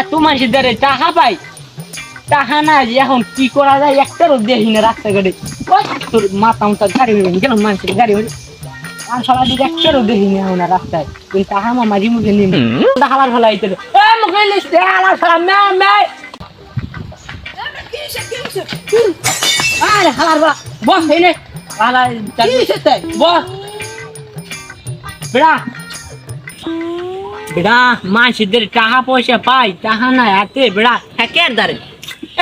এত মানুষের দ্বারে পাই। টাকা না এখন কি করা যায় একটারও দেখি না রাস্তাঘাটে তোর মাথা মাথা গাড়ি হয়ে গেল মানুষের গাড়ি হয়ে আর সবাই দিকে একটারও দেখি না এখন রাস্তায়। কিন্তু মাঝে মুখে নিন হালার ফেলা হইতে মুখে লিখতে হালার ফেলা মে মে। আরে হালার বা বস এই নে। হালার বস। বেড়া। বেড়া মানুষদের টাকা পয়সা পাই টাকা না হাতে বেড়া হ্যাঁ দারে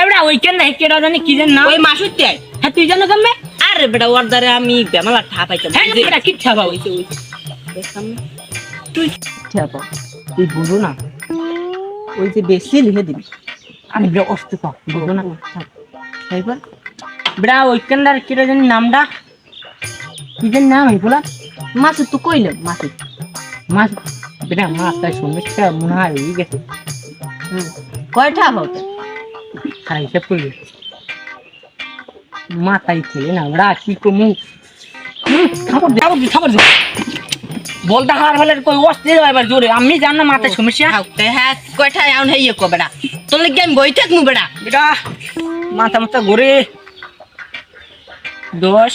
এবড়া ওইখান না হেকেরা জানি কি জানি না? ওই মাসুর তে হ্যাঁ তুই জানো কেমনে? আরে বেটা ওর দ্বারে আমি বেমালা ঠা পাইতাম। হ্যাঁ বেটা কি ওইছে তুই ছাবা তুই বুঝো না। ওই যে বেশি লিখে দিবি। আমি বেড়া অস্ত পা বুঝো না। বেড়া ওইখানদার কিরা জানি নামটা কি জানি নাম হইগুলা মাসুর তো কইলাম মাসুর মাছ বেড়া মাছটা সমস্যা মনে হয় হয়ে গেছে কয়টা হতে খারাপ হিসাব করবে মাথায় খেলে না ওরা কি কমু খাবার দে খাবার দে খাবার দে বলতে হার ফেলে কই অস্থির হয় এবার জোরে আমি জান না মাথায় সমস্যা হ্যাঁ কয়টা এমন হইয়ে কো বেটা তোর লাগি আমি বই থাকমু বেটা এটা মাথা মাথা ঘুরে দশ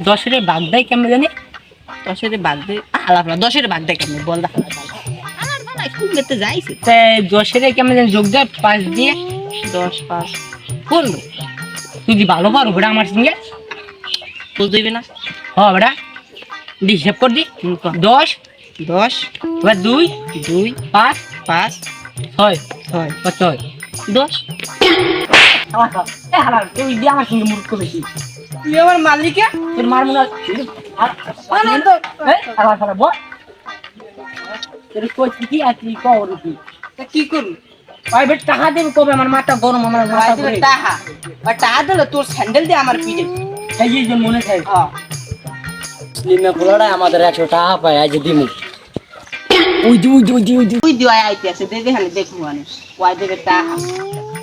দশের বাগ দেয় কেমন জানি দশের দে আলাপলা দশের কেমন বল যাইছে। তাই দশের যোগ দেয় পাঁচ দিয়ে দশ পাঁচ। পনেরো তুই যদি ভালো পারো বেটা আমার সঙ্গে? দিবি না। হ বেটা দি হিসাব কর দি। দশ। দশ। এবার দুই। দুই। পাঁচ। পাঁচ। ছয়। ছয়। ছয়। দশ। তুই আমার সঙ্গে মূর্খ বেশি। তুই আমার মালিকে? তোর মার মনে হয় আর- এই, আবার খারাপ বল তোর কই কি আছে কও রে তুই কি করবি ভাই বেট টাকা দেবে কবে আমার মাথা গরম আমার মাথা ঘুরে টাহা আর টাহা দিলে তোর স্যান্ডেল দিয়ে আমার পিঠে এই যে মনে থাকে হ্যাঁ লিমে পোলাটা আমাদের একশো টাকা পায় আজ দিমু উই দি উই দি উই দি উই দি তুই দিওয়া আইতে আছে দে দে হানে দেখব আনে ওয়াই দেবে টাহা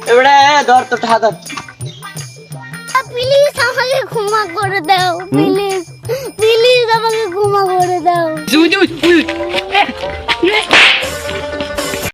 এবারে ধর তো টাকা ধর প্লিজ আমাকে ক্ষমা করে দাও প্লিজ প্লিজ আমাকে ক্ষমা করে দাও।